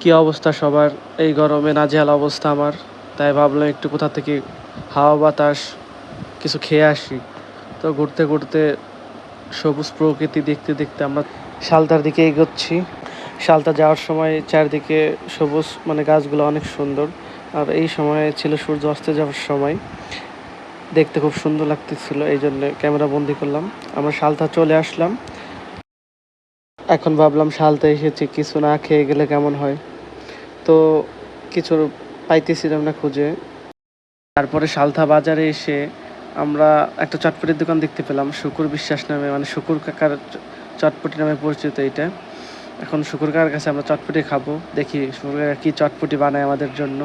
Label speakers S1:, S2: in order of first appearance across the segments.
S1: কি অবস্থা সবার? এই গরমে নাজেহাল অবস্থা আমার। তাই ভাবলাম একটু কোথা থেকে হাওয়া বাতাস কিছু খেয়ে আসি। তো ঘুরতে ঘুরতে সবুজ প্রকৃতি দেখতে দেখতে আমরা শালতার দিকে এগোচ্ছি। শালতা যাওয়ার সময় চারদিকে সবুজ মানে গাছগুলো অনেক সুন্দর। আর এই সময় ছিল সূর্য অস্তে যাওয়ার সময়। দেখতে খুব সুন্দর লাগতেছিল এই জন্য ক্যামেরা বন্দি করলাম। আমরা শালতা চলে আসলাম। এখন ভাবলাম শালতা এসেছি, কিছু না খেয়ে গেলে কেমন হয়? তো কিছু পাইতেছিলাম না খুঁজে। তারপরে সালথা বাজারে এসে আমরা একটা চটপটির দোকান দেখতে পেলাম, শুকুর বিশ্বাস নামে মানে শুকুর কাকার চটপটি নামে পরিচিত এটা এখন শুকুর কাকার কাছে আমরা চটপটি খাব, দেখি শুকুর কাকা কি চটপটি বানায় আমাদের জন্য।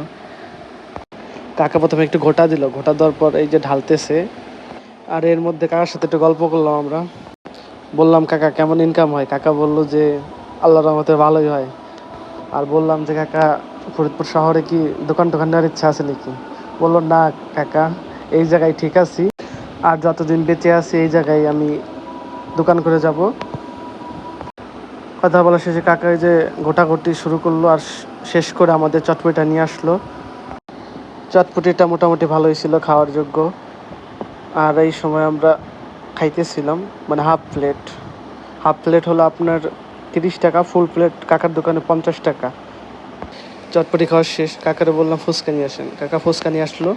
S1: কাকা প্রথমে একটু ঘোটা দিল, ঘোটা দেওয়ার পর এই যে ঢালতেছে, আর এর মধ্যে কাকার সাথে একটু গল্প করলাম আমরা। বললাম, কাকা, কেমন ইনকাম হয়? কাকা বলল যে আল্লাহর রহমতে ভালোই হয়। আর বললাম যে, কাকা, ফরিদপুর শহরে কি দোকান টোকান নেওয়ার ইচ্ছা আছে নাকি? বলল, না কাকা, এই জায়গায় ঠিক আছি। আর যতদিন বেঁচে আছি, এই জায়গায় আমি দোকান করে যাব। কথা বলা শেষে কাকা যে গোটাগুটি শুরু করল আর শেষ করে আমাদের চটপটিটা নিয়ে আসলো। চটপটিটা মোটামুটি ভালোই ছিল, খাওয়ার যোগ্য। আর এই সময় আমরা খাইতেছিলাম মানে হাফ প্লেট হাফ প্লেট হলো আপনার তিরিশ টাকা ফুল প্লেট কাকার দোকানে পঞ্চাশ টাকা। চটপটি খাওয়া শেষ, কাকারে বললাম, ফুচকা নিয়ে আসেন। কাকা ফুচকা নিয়ে আসলো।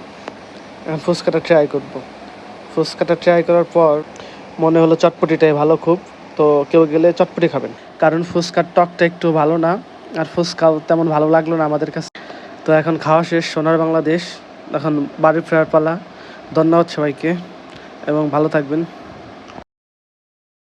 S1: এখন ফুচকাটা ট্রাই করব। ফুচকাটা ট্রাই করার পর মনে হলো চটপটিটাই ভালো খুব, তো কেউ গেলে চটপটি খাবেন। কারণ ফুচকার টকটা একটু ভালো না, আর ফুচকাও তেমন ভালো লাগল না আমাদের কাছে। তো এখন খাওয়া শেষ, সোনার বাংলাদেশ। এখন বাড়ি ফেরার পালা। ধন্যবাদ সবাইকে, এবং ভালো থাকবেন।